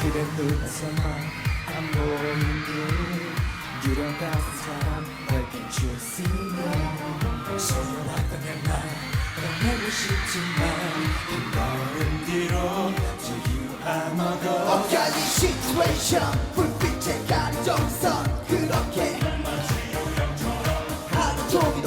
그래도 설마 안 보이니 유령 같은 사람 내겐 주었으면 소녀왔다면 난 떠나고 싶지만 한 걸음 뒤로 지금 아마도 어간이 시츄에이션 불빛의 가정선 그렇게 하루 종일